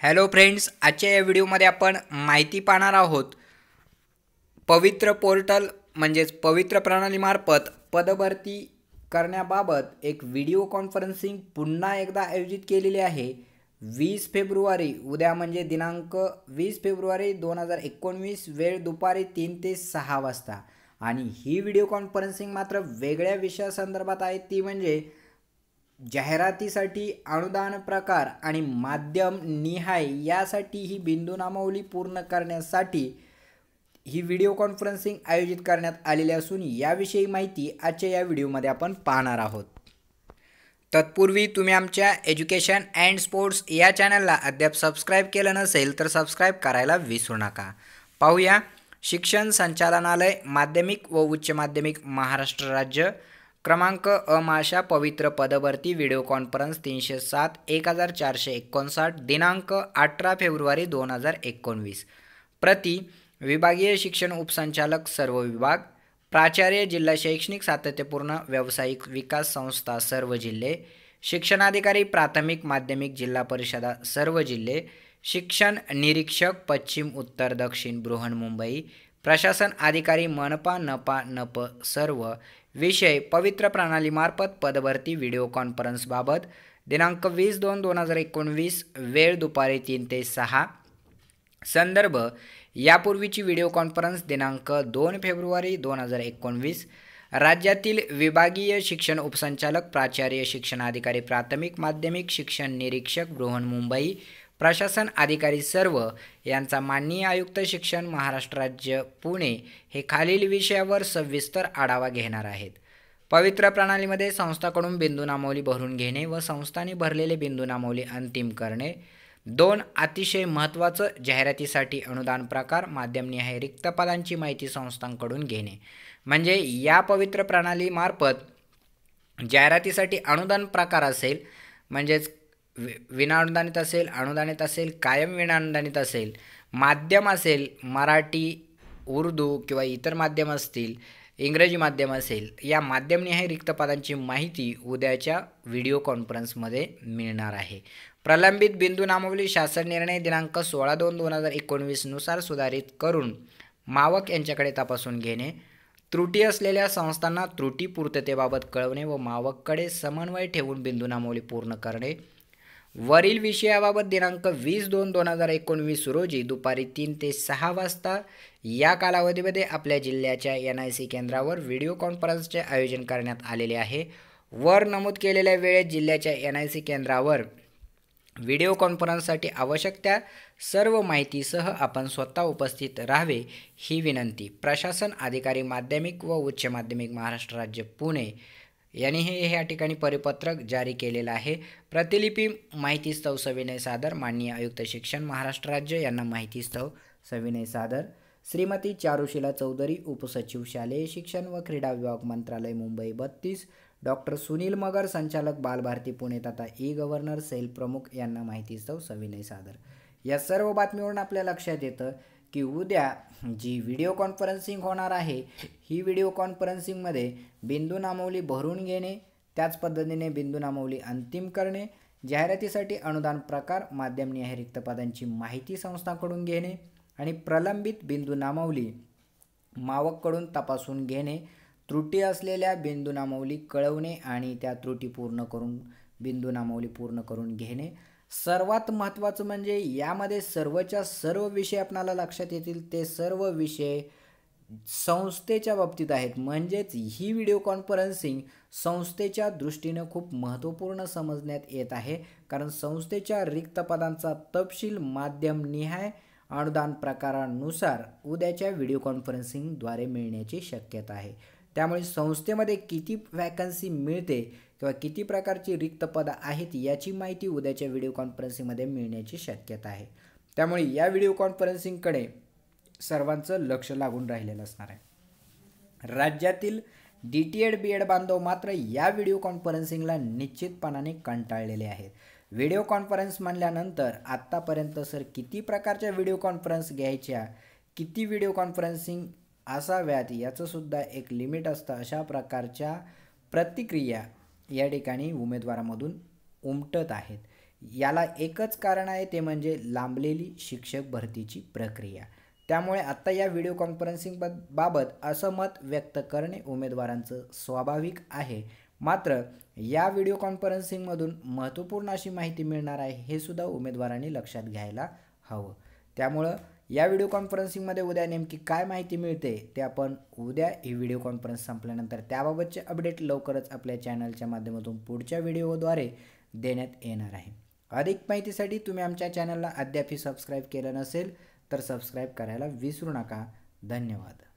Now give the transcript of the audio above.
Hello friends आजच्या या व्हिडिओमध्ये आपण माहिती पाहणार आहोत पवित्र पोर्टल म्हणजेच पवित्र प्रणालीमार्फत पदभरती करण्याबाबत एक व्हिडिओ कॉन्फरन्सिंग पुन्हा एकदा आयोजित केलेली आहे. वीस फेब्रुवारी उद्या म्हणजे दिनांक वीस फेब्रुवारी दोन हजार एकोणवीस वेळ दुपारी तीन ते सहा वाजता. आणि ही व्हिडिओ कॉन्फरन्सिंग मात्र वेगळ्या विषयासंदर्भात आहे ती म्हणजे जाहिरातीसाठी अनुदान प्रकार आणि माध्यम निहाय यासाठी ही बिंदू नामावली पूर्ण करण्यासाठी ही व्हिडिओ कॉन्फरन्सिंग आयोजित करण्यात आलेली असून याविषयी माहिती आजच्या या व्हिडिओमध्ये आपण पाहणार आहोत. तत्पूर्वी तुम्ही आमच्या एज्युकेशन अँड स्पोर्ट्स या चॅनलला अद्याप सबस्क्राईब केलं नसेल तर सबस्क्राईब करायला विसरू नका. पाहूया. शिक्षण संचालनालय माध्यमिक व उच्च माध्यमिक महाराष्ट्र राज्य. क्रमांक अमाशा पवित्र पदभरती व्हिडिओ कॉन्फरन्स तीनशे सात एक हजार चारशे एकोणसाठ दिनांक अठरा फेब्रुवारी दोन हजार एकोणवीस. प्रति विभागीय शिक्षण उपसंचालक सर्व विभाग प्राचार्य जिल्हा शैक्षणिक सातत्यपूर्ण व्यावसायिक विकास संस्था सर्व जिल्हे शिक्षणाधिकारी प्राथमिक माध्यमिक जिल्हा परिषदा सर्व जिल्हे शिक्षण निरीक्षक पश्चिम उत्तर दक्षिण बृहन्मुंबई प्रशासन अधिकारी मनपा नपा नप सर्व विषय पवित्र प्रणालीमार्फत पदभरती व्हिडिओ कॉन्फरन्सबाबत दिनांक वीस दोन दोन हजार एकोणवीस वेळ दुपारी तीन ते सहा. संदर्भ यापूर्वीची व्हिडिओ कॉन्फरन्स दिनांक दोन फेब्रुवारी दोन हजार एकोणवीस. राज्यातील विभागीय शिक्षण उपसंचालक प्राचार्य शिक्षणाधिकारी प्राथमिक माध्यमिक शिक्षण निरीक्षक बृहन्मुंबई प्रशासन अधिकारी सर्व यांचा माननीय आयुक्त शिक्षण महाराष्ट्र राज्य पुणे हे खालील विषयावर सविस्तर आढावा घेणार आहेत. पवित्र प्रणालीमध्ये संस्थाकडून बिंदू नामवली भरून घेणे व संस्थांनी भरलेले बिंदू नामवली अंतिम करणे. दोन अतिशय महत्त्वाचं जाहिरातीसाठी अनुदान प्रकार माध्यमनिहाय रिक्त पदांची माहिती संस्थांकडून घेणे. म्हणजे या पवित्र प्रणालीमार्फत जाहिरातीसाठी अनुदान प्रकार असेल म्हणजेच वि विनाअनुदानित असेल अनुदानित असेल कायम विनाअनुदानित असेल माध्यम असेल मराठी उर्दू किंवा इतर माध्यम असतील इंग्रजी माध्यम असेल या माध्यमनिहाय रिक्त पदांची माहिती उद्याच्या व्हिडिओ कॉन्फरन्समध्ये मिळणार आहे. प्रलंबित बिंदू नामावली शासन निर्णय दिनांक सोळा दोन दोन हजार एकोणवीसनुसार सुधारित करून मावक यांच्याकडे तपासून घेणे त्रुटी असलेल्या संस्थांना त्रुटी पूर्ततेबाबत कळवणे व मावककडे समन्वय ठेवून बिंदू नामावली पूर्ण करणे वरील विषयाबाबत दिनांक वीस दोन दोन हजार एकोणवीस रोजी दुपारी तीन ते सहा वाजता या कालावधीमध्ये आपल्या जिल्ह्याच्या एन आय सी केंद्रावर व्हिडिओ कॉन्फरन्सचे आयोजन करण्यात आलेले आहे. वर नमूद केलेल्या वेळेत जिल्ह्याच्या एन आय सी केंद्रावर व्हिडिओ कॉन्फरन्ससाठी आवश्यक त्या सर्व माहितीसह आपण स्वतः उपस्थित राहावे ही विनंती. प्रशासन अधिकारी माध्यमिक व उच्च माध्यमिक महाराष्ट्र राज्य पुणे यांनी हे या ठिकाणी परिपत्रक जारी केलेलं आहे. प्रतिलिपी माहिती स्तव सविनय सादर माननीय आयुक्त शिक्षण महाराष्ट्र राज्य यांना माहिती स्तव सविनय सादर. श्रीमती चारुशिला चौधरी उपसचिव शालेय शिक्षण व क्रीडा विभाग मंत्रालय मुंबई बत्तीस. डॉक्टर सुनील मगर संचालक बालभारती पुणे तथा ई गव्हर्नर सेल प्रमुख यांना माहिती स्तव सविनय सादर. या सर्व बातमीवरून आपल्या लक्षात येतं की उद्या जी व्हिडिओ कॉन्फरन्सिंग होणार आहे ही व्हिडिओ कॉन्फरन्सिंगमध्ये बिंदू नामवली भरून घेणे त्याच पद्धतीने बिंदू नामवली अंतिम करणे जाहिरातीसाठी अनुदान प्रकार माध्यमनिहाय रिक्त पदांची माहिती संस्थांकडून घेणे आणि प्रलंबित बिंदू नामावली मावककडून तपासून घेणे त्रुटी असलेल्या बिंदू नामवली कळवणे आणि त्या त्रुटी पूर्ण करून बिंदू नामावली पूर्ण करून घेणे. सर्वात महत्त्वाचं म्हणजे यामध्ये सर्वच्या सर्व विषय आपणाला लक्षात येतील. ते सर्व विषय संस्थेच्या बाबतीत आहेत. म्हणजेच ही व्हिडिओ कॉन्फरन्सिंग संस्थेच्या दृष्टीनं खूप महत्त्वपूर्ण समजण्यात येत आहे. कारण संस्थेच्या रिक्त पदांचा तपशील माध्यम निहाय अनुदान प्रकारानुसार उद्याच्या व्हिडिओ कॉन्फरन्सिंगद्वारे मिळण्याची शक्यता आहे. त्यामुळे संस्थेमध्ये किती वॅकन्सी मिळते किंवा किती प्रकारची रिक्त पदं आहेत याची माहिती उद्याच्या व्हिडिओ कॉन्फरन्सिंगमध्ये मिळण्याची शक्यता आहे. त्यामुळे या व्हिडिओ कॉन्फरन्सिंगकडे सर्वांचं लक्ष लागून राहिलेलं असणार आहे. राज्यातील D T Ed B Ed बांधव मात्र या व्हिडिओ कॉन्फरन्सिंगला निश्चितपणाने कंटाळलेले आहेत. व्हिडिओ कॉन्फरन्स म्हणल्यानंतर आत्तापर्यंत सर किती प्रकारच्या व्हिडिओ कॉन्फरन्स घ्यायच्या किती व्हिडिओ कॉन्फरन्सिंग असाव्यात. याचंसुद्धा एक लिमिट असतं अशा प्रकारच्या प्रतिक्रिया या ठिकाणी उमेदवारामधून उमटत आहेत. याला एकच कारण आहे ते म्हणजे लांबलेली शिक्षक भरतीची प्रक्रिया. त्यामुळे आत्ता या व्हिडिओ कॉन्फरन्सिंग बाबत असं मत व्यक्त करणे उमेदवारांचं स्वाभाविक आहे. मात्र या व्हिडिओ कॉन्फरन्सिंगमधून महत्त्वपूर्ण अशी माहिती मिळणार आहे हे सुद्धा उमेदवारांनी लक्षात घ्यायला हवं. त्यामुळं या व्हिडिओ कॉन्फरन्सिंगमध्ये उद्या नेमकी काय माहिती मिळते ते आपण उद्या ही व्हिडिओ कॉन्फरन्स संपल्यानंतर त्याबाबतचे अपडेट लवकरच आपल्या चॅनलच्या माध्यमातून पुढच्या व्हिडिओद्वारे देण्यात येणार आहे. अधिक माहितीसाठी तुम्ही आमच्या चॅनलला अद्यापही सबस्क्राईब केलं नसेल तर सबस्क्राईब करायला विसरू नका. धन्यवाद.